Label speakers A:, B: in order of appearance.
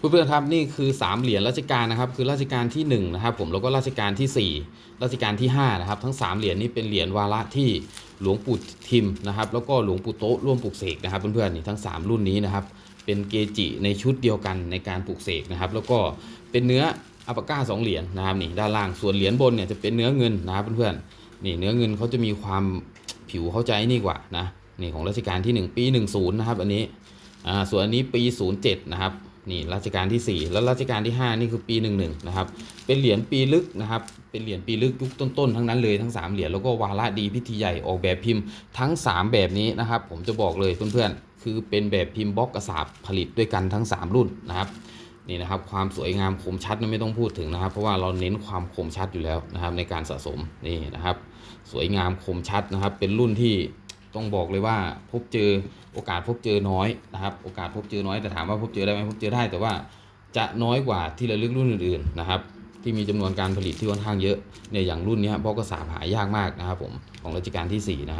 A: เพื่อนๆครับนี่คือ 3 เหรียญราชการนะครับคือราชการที่ 1 นะครับ ผมแล้วก็ราชการที่ 4 ราชการที่5นะครับทั้ง 3 เหรียญนี้เป็นเหรียญวาระที่หลวงปู่ทิมนะครับ แล้วก็หลวงปู่โต๊ะร่วมปลูกเสกนะครับ เพื่อนๆนี่ทั้ง 3 รุ่นนี้นะครับ เป็นเกจิในชุดเดียวกันในการปลูกเสกนะครับ แล้วก็เป็นเนื้ออัปปาก้าสองเหรียญนะครับนี่ด้านล่างส่วนเหรียญบนเนี่ยจะเป็นเนื้อเงินนะครับเพื่อนๆนี่เนื้อเงินเขาจะมีความผิวเข้าใจนี่กว่านะนี่ของรัชกาลที่ 1 ปี 10 นะครับ อันนี้อ่าส่วนอันนี้ปี 07 นะครับ นี่รัชกาลที่ 4 แล้วรัชกาลที่ 5 นี่คือปี 11 นะครับ เป็นเหรียญปีลึกนะครับ เป็นเหรียญปีลึกยุคต้นๆทั้งนั้นเลยทั้ง 3 เหรียญแล้วก็วาระดีพิธีใหญ่ออกแบบพิมพ์ทั้ง 3 แบบนี้นะครับ ผมจะบอกเลยเพื่อนๆ คือเป็นแบบพิมพ์บล็อกกระสาบผลิตด้วยกันทั้ง 3 รุ่นนะครับนี่นะครับความสวยงามคมชัดไม่ต้องพูดถึงนะครับ เพราะว่าเราเน้นความคมชัดอยู่แล้วนะครับในการสะสมนี่นะครับ สวยงามคมชัดนะครับ เป็นรุ่นที่ ต้องบอกเลยว่าพบเจอโอกาสพบเจอน้อยนะครับ โอกาสพบเจอน้อยแต่ถามว่าพบเจอได้ไหมพบเจอได้แต่ว่าจะน้อยกว่าที่ระลึกรุ่นอื่นๆนะครับที่มีจำนวนการผลิตที่ค่อนข้างเยอะเนี่ยอย่างรุ่นนี้พ่อกกระสาบหายากมากนะครับผมของรัชกาลที่สี่นะครับ